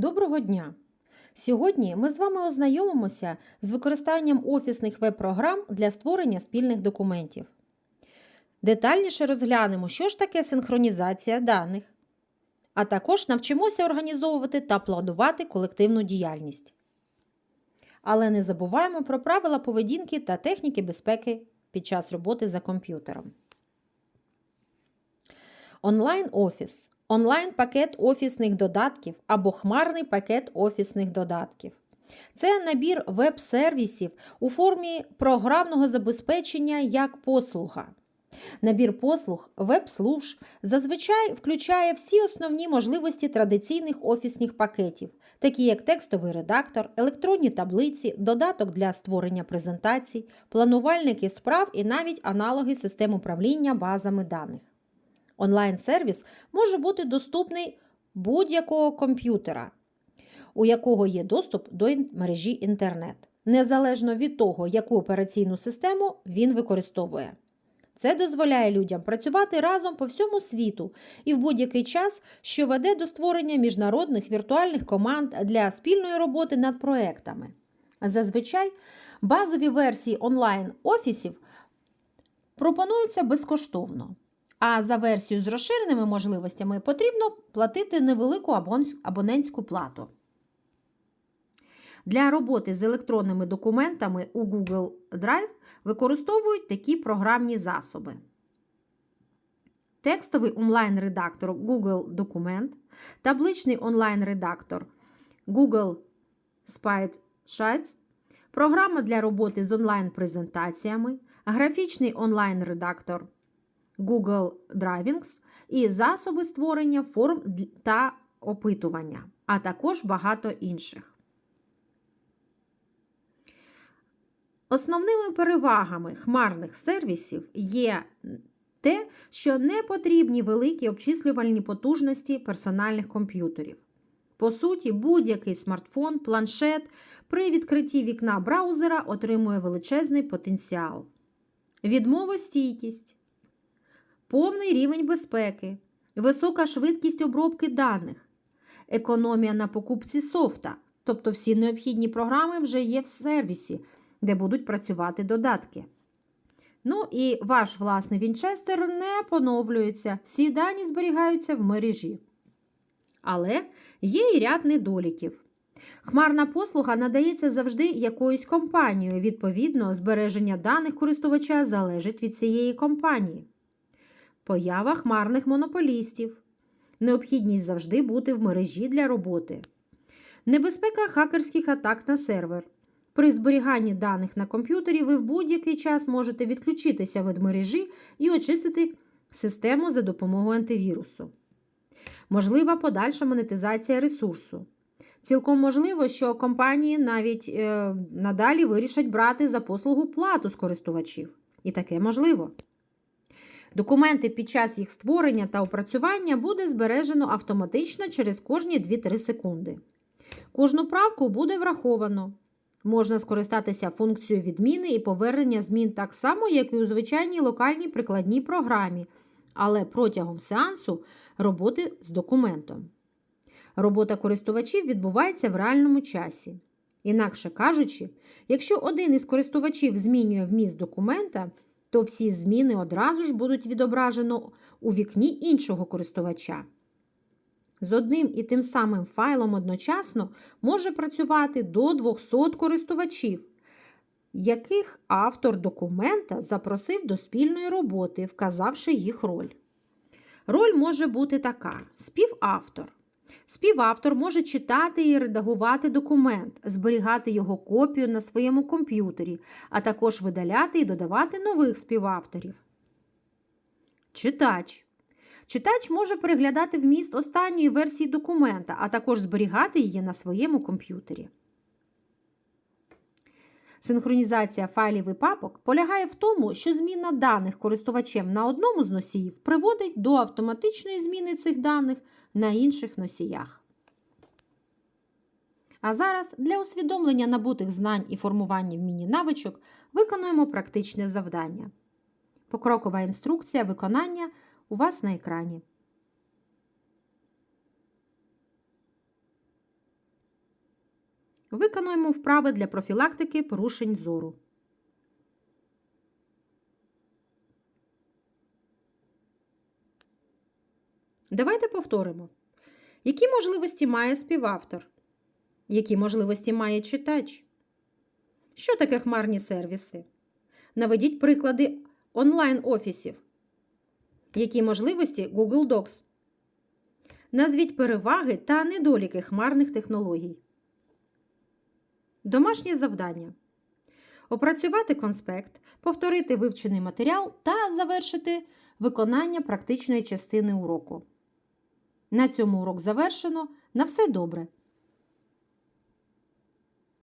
Доброго дня! Сьогодні ми з вами ознайомимося з використанням офісних веб-програм для створення спільних документів. Детальніше розглянемо, що ж таке синхронізація даних, а також навчимося організовувати та планувати колективну діяльність. Але не забуваємо про правила поведінки та техніки безпеки під час роботи за комп'ютером. Онлайн-офіс онлайн-пакет офісних додатків або хмарний пакет офісних додатків. Це набір веб-сервісів у формі програмного забезпечення як послуга. Набір послуг веб-служб зазвичай включає всі основні можливості традиційних офісних пакетів, такі як текстовий редактор, електронні таблиці, додаток для створення презентацій, планувальники справ і навіть аналоги систем управління базами даних. Онлайн-сервіс може бути доступний будь-якого комп'ютера, у якого є доступ до мережі інтернет, незалежно від того, яку операційну систему він використовує. Це дозволяє людям працювати разом по всьому світу і в будь-який час, що веде до створення міжнародних віртуальних команд для спільної роботи над проектами. Зазвичай базові версії онлайн-офісів пропонуються безкоштовно. А за версію з розширеними можливостями потрібно платити невелику абонентську плату. Для роботи з електронними документами у Google Drive використовують такі програмні засоби. Текстовий онлайн-редактор Google Документ, табличний онлайн-редактор Google Spreadsheets, програма для роботи з онлайн-презентаціями, графічний онлайн-редактор Google Drivings і засоби створення форм та опитування, а також багато інших. Основними перевагами хмарних сервісів є те, що не потрібні великі обчислювальні потужності персональних комп'ютерів. По суті, будь-який смартфон, планшет при відкритті вікна браузера отримує величезний потенціал. Відмовостійкість повний рівень безпеки, висока швидкість обробки даних, економія на покупці софта, тобто всі необхідні програми вже є в сервісі, де будуть працювати додатки. Ну і ваш власний Вінчестер не поновлюється, всі дані зберігаються в мережі. Але є і ряд недоліків. Хмарна послуга надається завжди якоюсь компанією. Відповідно, збереження даних користувача залежить від цієї компанії поява хмарних монополістів, необхідність завжди бути в мережі для роботи, небезпека хакерських атак на сервер. При зберіганні даних на комп'ютері ви в будь-який час можете відключитися від мережі і очистити систему за допомогою антивірусу. Можлива подальша монетизація ресурсу. Цілком можливо, що компанії навіть е, надалі вирішать брати за послугу плату з користувачів. І таке можливо. Документи під час їх створення та опрацювання буде збережено автоматично через кожні 2-3 секунди. Кожну правку буде враховано. Можна скористатися функцією відміни і повернення змін так само, як і у звичайній локальній прикладній програмі, але протягом сеансу роботи з документом. Робота користувачів відбувається в реальному часі. Інакше кажучи, якщо один із користувачів змінює вміст документа, то всі зміни одразу ж будуть відображено у вікні іншого користувача. З одним і тим самим файлом одночасно може працювати до 200 користувачів, яких автор документа запросив до спільної роботи, вказавши їх роль. Роль може бути така: співавтор. Співавтор може читати і редагувати документ, зберігати його копію на своєму комп'ютері, а також видаляти і додавати нових співавторів. Читач. Читач може переглядати вміст останньої версії документа, а також зберігати її на своєму комп'ютері. Синхронізація файлів і папок полягає в тому, що зміна даних користувачем на одному з носіїв приводить до автоматичної зміни цих даних на інших носіях. А зараз для усвідомлення набутих знань і формування вміння навичок виконуємо практичне завдання. Покрокова інструкція виконання у вас на екрані. Виконуємо вправи для профілактики порушень зору. Давайте повторимо. Які можливості має співавтор? Які можливості має читач? Що таке хмарні сервіси? Наведіть приклади онлайн-офісів. Які можливості Google Docs? Назвіть переваги та недоліки хмарних технологій. Домашнє завдання. Опрацювати конспект, повторити вивчений матеріал та завершити виконання практичної частини уроку. На цьому урок завершено. На все добре!